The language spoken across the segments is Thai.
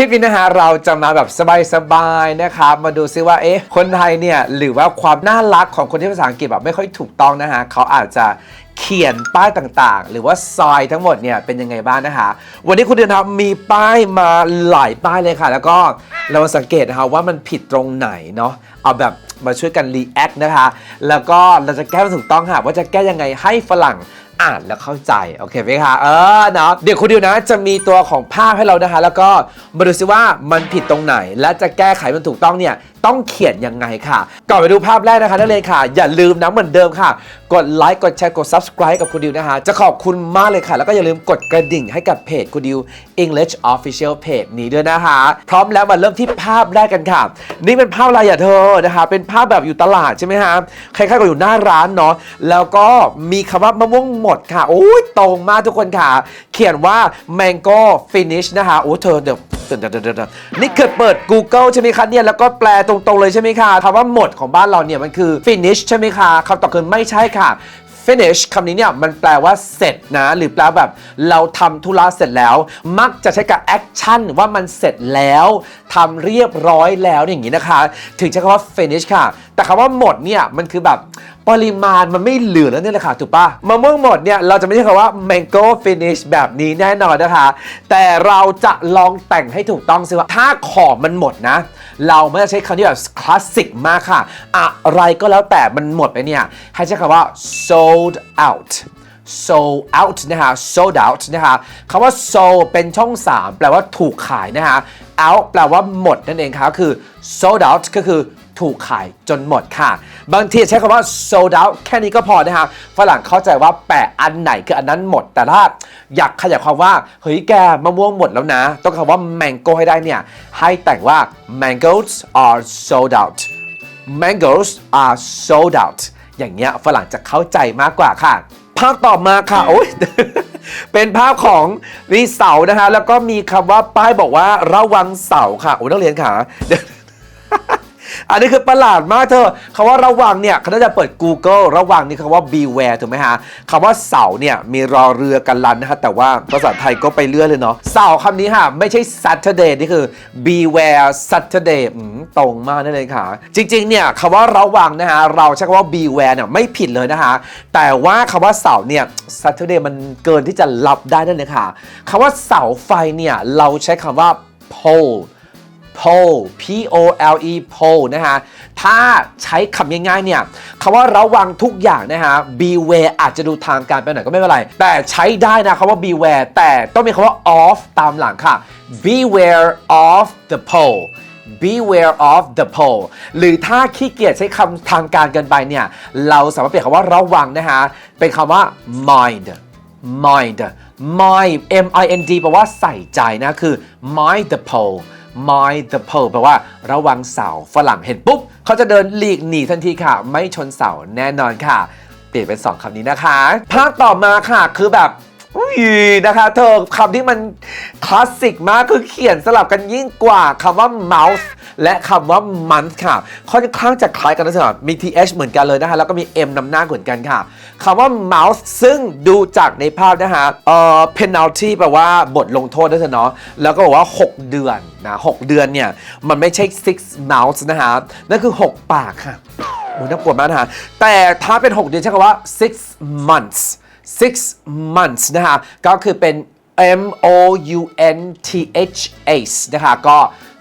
คลิปนี้นะฮะเราจะมาแบบสบายๆนะครับมาดูซิว่าเอ๊ะคนไทยเนี่ยหรือว่าความน่ารักของคนที่ภาษาอังกฤษแบบไม่ค่อยถูกต้องนะฮะเขาอาจจะเขียนป้ายต่างๆ หรือว่าซอยทั้งหมดเนี่ยเป็นยังไงบ้างนะคะ วันนี้คุณเดือนครับมีป้ายมาหลายป้ายเลยค่ะ แล้วก็เรามาสังเกตนะคะว่ามันผิดตรงไหนเนาะเอาแบบมาช่วยกันรีแอคนะคะ แล้วก็เราจะแก้ให้ถูกต้องค่ะว่าจะแก้ยังไงให้ฝรั่ง อ่านแล้วเข้าใจ โอเคไหมคะเออเนาะเดี๋ยวคุณดิวนะ จะมีตัวของภาพให้เรานะคะ แล้วก็มาดูซิว่ามันผิดตรงไหน และจะแก้ไขมันถูกต้องเนี่ย ต้องเขียนยังไงค่ะ ก่อนไปดูภาพแรกนะคะนักเรียนค่ะ อย่าลืมนะเหมือนเดิมค่ะ กดไลค์กดแชร์กด subscribe กับคุณดิวนะคะ จะขอบคุณมากเลยค่ะ แล้วก็อย่าลืมกดกระดิ่งให้กับเพจคุณดิว English Official Page นี้ด้วยนะคะ พร้อมแล้วมาเริ่มที่ภาพแรกกันค่ะ นี่เป็นภาพอะไรอะเธอนะคะ เป็นภาพแบบอยู่ตลาดใช่ไหมฮะคล้ายๆกับอยู่หน้าร้านเนาะแล้วก็มีคำว่ามะม่วงหมดค่ะโอ้ยตรงมากทุกคนค่ะ เขียนว่า mango finish นะคะโอ้เธอเดี๋ยว เดี๋ยวเดี๋ยวเดี๋ยวเดี๋ยวนี่เกิดเปิด Google ใช่ไหมคะเนี่ยแล้วก็แปลตรงๆเลยใช่ไหมคะคำว่าหมดของบ้านเราเนี่ยมันคือ finish ใช่ไหมคะคำตอบคือไม่ใช่ค่ะ finish คำนี้เนี่ยมันแปลว่าเสร็จนะ หรือแปลแบบเราทำธุระเสร็จแล้ว มักจะใช้กับ action ว่ามันเสร็จแล้วทำเรียบร้อยแล้วอย่างนี้นะคะ ถึงใช้คำว่า finish ค่ะ แต่คำว่าหมดเนี่ยมันคือแบบ ปริมาณมันไม่เหลือแล้วเนี่ยแหละค่ะถูกปะมะม่วงหมดเนี่ยเราจะไม่ใช่คำว่า mango finish แบบนี้แน่นอนนะคะ แต่เราจะลองแต่งให้ถูกต้องสิว่าถ้าของมันหมดนะ เราไม่จะใช้คำที่แบบคลาสสิกมากค่ะ อะไรก็แล้วแต่มันหมดไปเนี่ย ให้ใช้คำว่า sold out sold out นะคะ sold out นะคะคำว่า sold เป็นช่อง 3 แปลว่าถูกขายนะคะ out แปลว่าหมดนั่นเองค่ะก็คือ sold out ก็คือ ถูกขายจนหมดค่ะ บางทีใช้คำว่า sold out แค่นี้ก็พอนะคะฝรั่งเข้าใจว่าแปะอันไหนคืออันนั้นหมด แต่ถ้าอยากขยายความว่า เฮ้ยแกมะม่วงหมดแล้วนะ ต้องคำว่า mango ให้ได้เนี่ย ให้แต่งว่า mangoes are sold out mangoes are sold out อย่างเงี้ยฝรั่งจะเข้าใจมากกว่าค่ะ ภาพต่อมาค่ะ โอ้ยเป็นภาพของมีเสานะคะ แล้วก็มีคำว่าป้ายบอกว่าระวังเสาค่ะ โอ้นักเรียนค่ะ อันนี้คือประหลาดมากเธอคำว่าระวังเนี่ยเขาจะเปิด Google ระวังนี่คำว่า beware ถูกไหมฮะคำว่าเสาเนี่ยมีรอเรือกันลันนะฮะแต่ว่าภาษาไทยก็ไปเรื่อยเลยเนาะเสาคำนี้ค่ะไม่ใช่ Saturday นี่คือ beware Saturday ตรงมากนั่นเลยค่ะ จริงๆเนี่ยคำว่าระวังนะฮะเราใช้คำว่า beware เนี่ยไม่ผิดเลยนะคะ แต่ว่าคำว่าเสาเนี่ย Saturday มันเกินที่จะรับได้นั่นเลยค่ะคำว่าเสาไฟเนี่ยเราใช้คำว่า pole pole p o l e pole นะฮะ ถ้าใช้คำง่ายๆเนี่ยคำว่าระวังทุกอย่างนะฮะ beware อาจจะดูทางการไปหน่อยก็ไม่เป็นไร แต่ใช้ได้นะคำว่า beware แต่ต้องมีคำว่า of ตามหลังค่ะ beware of the pole beware of the pole หรือถ้าขี้เกียจใช้คำทางการเกินไปเนี่ย เราสามารถเปลี่ยนคำว่าระวังนะฮะ เป็นคำว่า mind mind mind m i n d แปลว่าใส่ใจนะ คือ mind the pole mind the pole แปลว่าระวังเสาฝรั่งเห็นปุ๊บ เขาจะเดินหลีกหนีทันทีค่ะ ไม่ชนเสาแน่นอนค่ะ เปลี่ยนเป็น 2คำนี้นะคะ ภาพต่อมาค่ะ คือแบบ อุ้ยนะคะ เธอคำที่มันคลาสสิกมากคือเขียนสลับกันยิ่งกว่าคำว่า mouse และคำว่า month ค่ะ ค่อนข้างจะคล้ายกันนะสำหรับมี th เหมือนกันเลยนะคะ แล้วก็มี m นำหน้าเหมือนกันค่ะคำว่า mouse ซึ่งดูจากในภาพนะคะเอ่อ penalty แปลว่าบทลงโทษนะเนาะแล้วก็บอกว่า 6 เดือนนะ6เดือนเนี่ย มันไม่ใช่ six mouse นะคะนั่นคือ 6 ปากค่ะโอ้น่ากลัวมากนะคะแต่ถ้าเป็น 6 เดือนใช้คำว่า six months six months นะคะก็คือเป็น M O U N T H S นะคะก็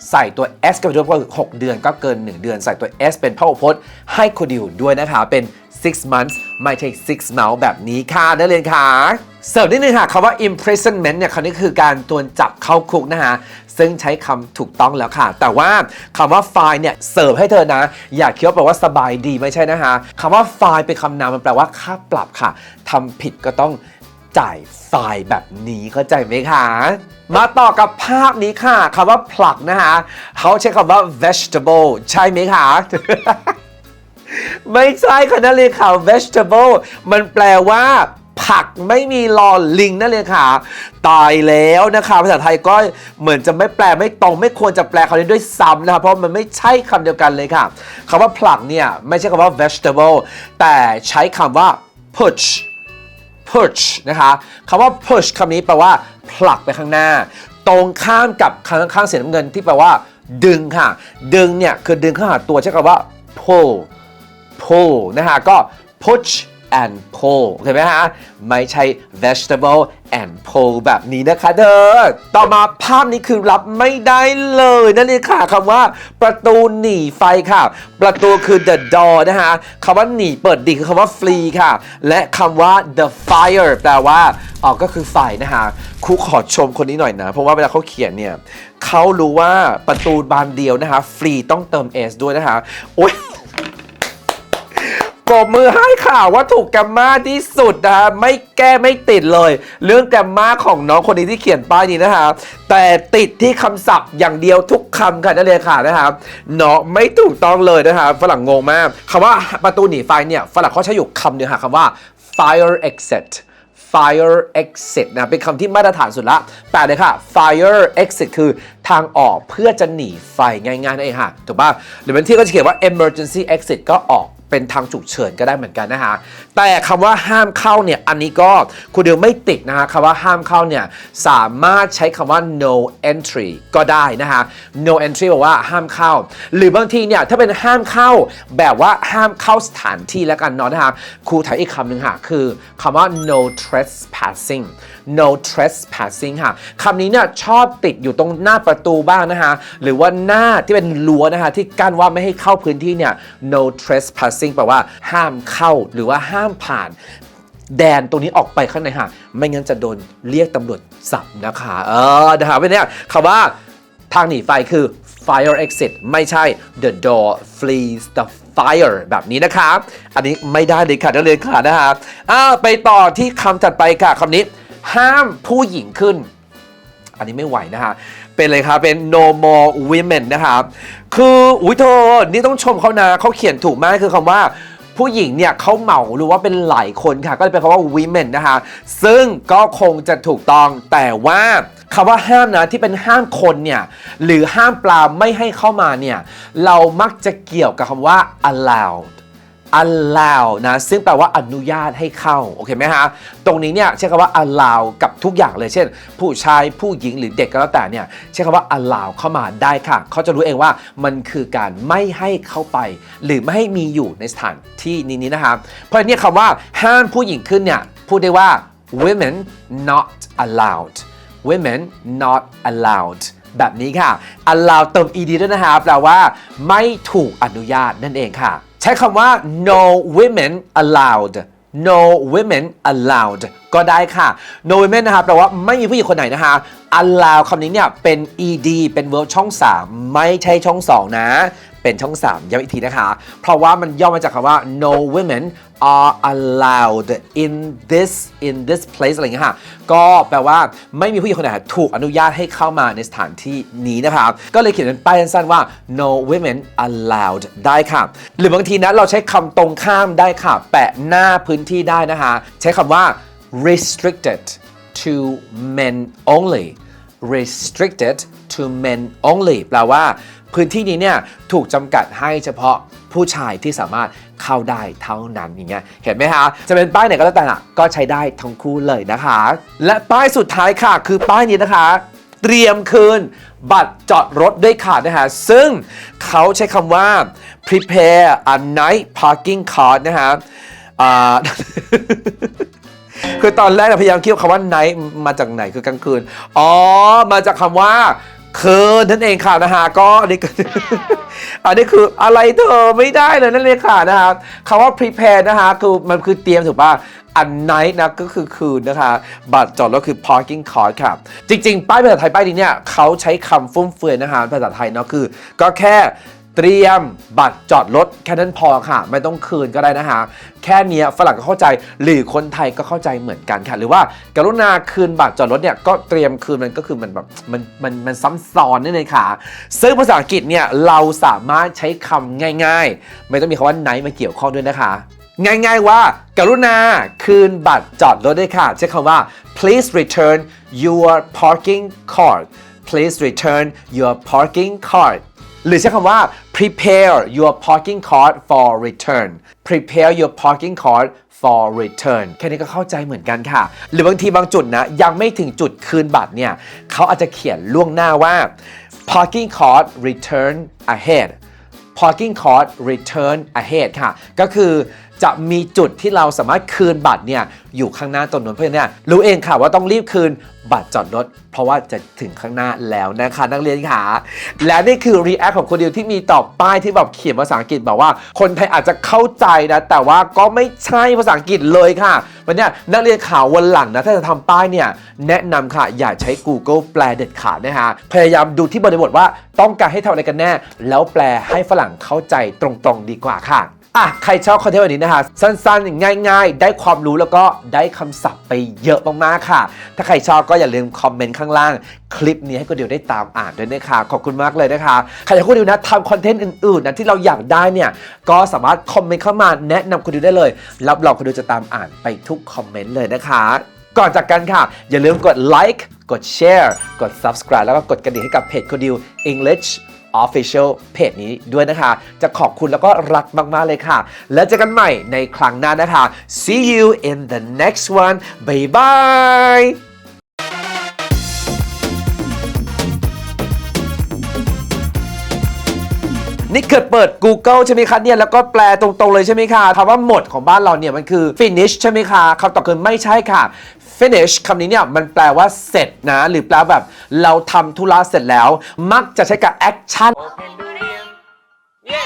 ใส่ตัว S กับด้วยก็คือ6เดือนก็เกิน 1 เดือน ใส่ตัว S เป็นพหูพจน์ให้คุณดิวด้วยนะคะเป็น six months ไม่ใช่ six months แบบนี้ค่ะนักเรียนค่ะเสริมนิดนึงค่ะคำว่า imprisonment เนี่ยคำนี้คือการตวนจับเข้าคุกนะคะซึ่งใช้คำถูกต้องแล้วค่ะ แต่ว่าคำว่า fine เนี่ยเสิร์ฟให้เธอนะ อย่าคิดว่าแปลว่าสบายดีไม่ใช่นะคะคำว่า fine เป็นคำนามมันแปลว่าค่าปรับค่ะทำผิดก็ต้องจ่ายไฟล์แบบนี้เข้าใจไหมคะ มาต่อกับภาพนี้ค่ะคำว่าผลักนะคะเขาใช้คำว่า vegetable ใช่ไหมคะ ไม่ใช่ค่ะนั่นเลยค่ะ vegetable มันแปลว่าผักไม่มีลอลิงนั่นเลยค่ะ ตายแล้วนะคะ ภาษาไทยก็เหมือนจะไม่แปลไม่ตรง ไม่ควรจะแปลคำนี้ด้วยซ้ำนะคะเพราะมันไม่ใช่คำเดียวกันเลยค่ะคำว่าผลักเนี่ย ไม่ใช่คำว่า vegetable แต่ใช้คำว่า push push นะคะคำว่า push คำนี้แปลว่าผลักไปข้างหน้า ตรงข้ามกับข้างข้างสีน้ำเงินที่แปลว่า ดึงค่ะ ดึงเนี่ยคือดึงเข้าหาตัวใช้คำว่า pull pull นะฮะก็ push and pull เห็นไหมฮะ ไม่ใช่ vegetable and pull แบบนี้นะคะเธอต่อมาภาพนี้คือรับไม่ได้เลยนั่นเองค่ะคำว่าประตูหนีไฟค่ะ ประตูคือ the door นะฮะคำว่าหนีเปิดดีคือคำว่า flee ค่ะ และคำว่า the fire แปลว่าออก็คือไฟนะฮะครูขอชมคนนี้หน่อยนะ เพราะว่าเวลาเขาเขียนเนี่ยเขารู้ว่าประตูบานเดียวนะคะ flee ต้องเติม s ด้วยนะคะโอ๊ย ปรบมือให้ค่ะว่าถูกแกมมาที่สุดนะฮะไม่แก้ไม่ติดเลย เรื่องแกมมาของน้องคนนี้ที่เขียนป้ายนี้นะฮะแต่ติดที่คำศัพท์อย่างเดียวทุกคำค่ะนั่นเลยค่ะนะครับเนาะไม่ถูกต้องเลยนะฮะฝรั่งงงมากคำว่าประตูหนีไฟเนี่ยฝรั่งเขาใช้อยู่คำเดียวค่ะคำว่า fire exit fire exit นะ เป็นคำที่มาตรฐานสุดละแปลเลยค่ะ fire exit คือทางออกเพื่อจะหนีไฟง่ายๆนั่นเองค่ะ ถูกป่ะหรือบางที่ก็จะเขียนว่า emergency exit ก็ออก เป็นทางฉุกเฉินก็ได้เหมือนกันนะฮะแต่คำว่าห้ามเข้าเนี่ยอันนี้ก็คุณเดียวไม่ติดนะฮะคำว่าห้ามเข้าเนี่ยสามารถใช้คำว่า no entry ก็ได้นะฮะ no entry บอกว่าห้ามเข้า หรือบางทีเนี่ยถ้าเป็นห้ามเข้าแบบว่าห้ามเข้าสถานที่แล้วกันเนาะนะฮะครูถ่ายอีกคำหนึ่งค่ะคือคำว่า no trespassing no trespassing ค่ะคำนี้เนี่ยชอบติดอยู่ตรงหน้าประตูบ้างนะฮะหรือว่าหน้าที่เป็นรั้วนะฮะที่กั้นว่าไม่ให้เข้าพื้นที่เนี่ย no trespassing แปลว่าห้ามเข้าหรือว่าห้ามผ่านแดนตรงนี้ออกไปข้างในค่ะไม่งั้นจะโดนเรียกตำรวจจับนะคะ เออนะคะเป็นเนี่ยคำว่าทางหนีไฟคือ fire exit ไม่ใช่ the door flees the fire แบบนี้นะคะ อันนี้ไม่ได้เลยค่ะนักเรียนค่ะนะคะอ่าไปต่อที่คำถัดไปค่ะคำนี้ ห้ามผู้หญิงขึ้น อันนี้ไม่ไหวนะฮะ เป็นเลยครับเป็น no more women นะครับ คืออุ้ยเธอนี่ต้องชมเขานะเขาเขียนถูกมากคือคำว่าผู้หญิงเนี่ยเขาเหมาหรือว่าเป็นหลายคนค่ะ ก็เลยเป็นคำว่า women นะคะ ซึ่งก็คงจะถูกต้องแต่ว่าคำว่าห้ามนะที่เป็นห้ามคนเนี่ยหรือห้ามปลาไม่ให้เข้ามาเนี่ยเรามักจะเกี่ยวกับคำว่า allowed allow นะซึ่งแปลว่าอนุญาตให้เข้าโอเคไหมฮะตรงนี้เนี่ยใช้คำว่า allow กับทุกอย่างเลยเช่น ผู้ชายผู้หญิงหรือเด็กก็แล้วแต่เนี่ยใช้คำว่า allow เข้ามาได้ค่ะ เขาจะรู้เองว่ามันคือการไม่ให้เข้าไป หรือไม่ให้มีอยู่ในสถานที่นี้นะครับเพราะนี้คำว่าห้ามผู้หญิงขึ้นเนี่ยพูดได้ว่า women not allowed women not allowed แบบนี้ค่ะ allow เติม ed ด้วยนะคะแปลว่าไม่ถูกอนุญาตนั่นเองค่ะ ใช้คำว่า no women allowed no women allowed ก็ได้ค่ะ no women นะครับแปลว่าไม่มีผู้หญิงคนไหนนะคะ allow คำนี้เนี่ยเป็น ed เป็น verb ช่อง 3 ไม่ใช่ช่อง 2 นะ เป็นช่อง 3 ย้ำอีกทีนะคะ เพราะว่ามันย่อมาจากคำว่า no women are allowed in this in this place อะไรอย่างเงี้ยค่ะ ก็แปลว่าไม่มีผู้หญิงคนไหนถูกอนุญาตให้เข้ามาในสถานที่นี้นะคะ ก็เลยเขียนเป็นป้ายสั้นๆว่า no women allowed ได้ค่ะ หรือบางทีนะเราใช้คำตรงข้ามได้ค่ะ แปะหน้าพื้นที่ได้นะคะ ใช้คำว่า restricted to men only restricted to men only แปลว่า พื้นที่นี้เนี่ยถูกจำกัดให้เฉพาะผู้ชายที่สามารถเข้าได้เท่านั้นอย่างเงี้ยเห็นไหมฮะจะเป็นป้ายไหนก็แล้วแต่น่ะก็ใช้ได้ทั้งคู่เลยนะคะ และป้ายสุดท้ายค่ะ คือป้ายนี้นะคะ เตรียมคืนบัตรจอดรถด้วยค่ะนะฮะซึ่งเขาใช้คำว่า prepare a night parking card นะฮะคือตอนแรกพยายามคิดว่าคำว่า night มาจากไหนคือกลางคืน อ๋อ มาจากคำว่า คืนนั่นเองค่ะนะฮะก็อันนี้ อันนี้คืออะไรเธอไม่ได้เลยนั่นเลยค่ะนะฮะคำว่า prepare นะฮะคือมันคือเตรียมถูกป่ะอัน night นะก็คือคืนนะคะ บัตรจอดรถคือ parking card ครับจริง ๆ ป้ายภาษาไทยป้ายนี้เนี่ยเขาใช้คำฟุ่มเฟือยนะฮะภาษาไทยเนาะคือ ก็แค่ เตรียมบัตรจอดรถแค่นั้นพอค่ะ ไม่ต้องคืนก็ได้นะคะ แค่เนี้ยฝรั่งก็เข้าใจ หรือคนไทยก็เข้าใจเหมือนกันค่ะ หรือว่ากรุณาคืนบัตรจอดรถเนี่ยก็เตรียมคืนมันก็คือมันแบบมันมันมันซ้ำซ้อนนี่เลยค่ะ ซึ่งภาษาอังกฤษเนี่ยเราสามารถใช้คำง่าย ๆ ไม่ต้องมีคำว่าไหนมาเกี่ยวข้องด้วยนะคะง่ายๆว่าการุณาคืนบัตรจอดรถด้วยค่ะ ใช้คำว่า please return your parking card please return your parking card หรือใช้คำว่า prepare your parking card for return prepare your parking card for return แค่นี้ก็เข้าใจเหมือนกันค่ะ หรือบางทีบางจุดนะ ยังไม่ถึงจุดคืนบัตรเนี่ย เขาอาจจะเขียนล่วงหน้าว่า parking card return ahead parking card return ahead ค่ะ ก็คือ จะมีจุดที่เราสามารถคืนบัตรเนี่ยอยู่ข้างหน้าตรงนู้นเพราะฉะนั้นเนยรู้เองค่ะว่าต้องรีบคืนบัตรจอดรถ เพราะว่าจะถึงข้างหน้าแล้วนะคะนักเรียนค่ะและนี่คือ react ของคนเดียวที่มีต่อป้ายที่แบบเขียนภาษาอังกฤษบอกว่า คนไทยอาจจะเข้าใจนะแต่ว่าก็ไม่ใช่ภาษาอังกฤษเลยค่ะวันนี้นักเรียนข่าววันหลังนะถ้าจะทำป้ายเนี่ยแนะนำค่ะอย่าใช้ Google แปลเด็ดขาดนะฮะพยายามดูที่บริบทว่าต้องการให้ทำอะไรกันแน่ แล้วแปลให้ฝรั่งเข้าใจตรงๆดีกว่าค่ะ อะใครชอบคอนเทนต์วันนี้นะคะ สั้นๆ ง่าย ๆ ได้ความรู้แล้วก็ได้คำศัพท์ไปเยอะมากๆค่ะ ถ้าใครชอบก็อย่าลืมคอมเมนต์ข้างล่าง คลิปนี้ให้ก็เดียวได้ตามอ่านด้วยนะคะ ขอบคุณมากเลยนะคะ ใครอยากให้คุณดิวนะทำคอนเทนต์อื่นๆนะที่เราอยากได้เนี่ยก็สามารถคอมเมนต์เข้ามาแนะนำคุณดิวได้เลย รับรองคุณดิวจะตามอ่านไปทุกคอมเมนต์เลยนะคะ ก่อนจากกันค่ะ อย่าลืมกดไลค์กดแชร์กด subscribe แล้วก็กดกระดิ่งให้กับเพจคุณดิว English Official เพจนี้ด้วยนะคะ จะขอบคุณแล้วก็รักมาก ๆ เลยค่ะ แล้วเจอกันใหม่ในครั้งหน้านะคะ see you in the next one bye bye นี่เกิดเปิด Google ใช่ไหมคะเนี่ยแล้วก็แปลตรงๆเลยใช่ไหมคะคำว่าหมดของบ้านเราเนี่ยมันคือ finish ใช่ไหมคะคำตอบคือไม่ใช่ค่ะ finish คำนี้เนี่ยมันแปลว่าเสร็จนะ หรือแปลแบบเราทำธุระเสร็จแล้ว มักจะใช้กับ action เย้